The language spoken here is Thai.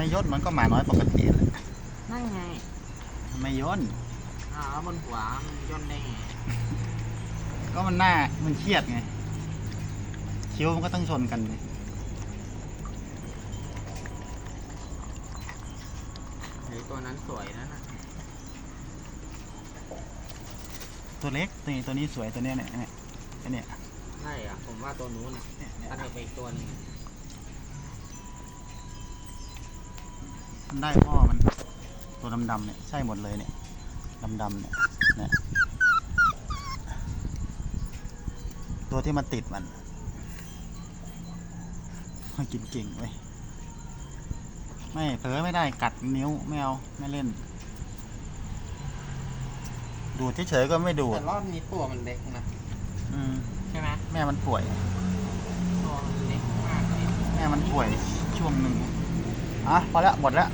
ไม่ย่นมันก็หมาน้อยปกติแหละนั่นไงไม่ย่นอ้าวแล้วบนหัวมันย่นได้ไงก็มันหน้ามันเครียดไงคิ้วมันก็ต้องชนกันเลยเฮ้ยตัวนั้นสวยนะน่ะตัวเล็กตัวนี้ตัวนี้สวยตัวเนี้ยเนี่ยเนี่ยไอ้เนี่ยใช่อะ ผมว่าตัวนู้นอะเนี่ยเนี่ยอันนี้ไปอีกตัวหนึง มันได้พ่อมัน ตัวดำๆเนี่ยใช่หมดเลยเนี่ยดำๆเนี่ยเนี่ยตัวที่มันติดมันมันกินเก่งเว้ยไม่เผลอไม่ได้กัดนิ้วไม่เอาไม่เล่น ดูดเฉยๆก็ไม่ดูดแต่รอบนี้ตัวมันเล็กนะอืมใช่ไหมแม่มันป่วย ตัวมันเล็กมากเลยแม่มันป่วยช่วงหนึ่งอะพอแล้วหมดแล้ว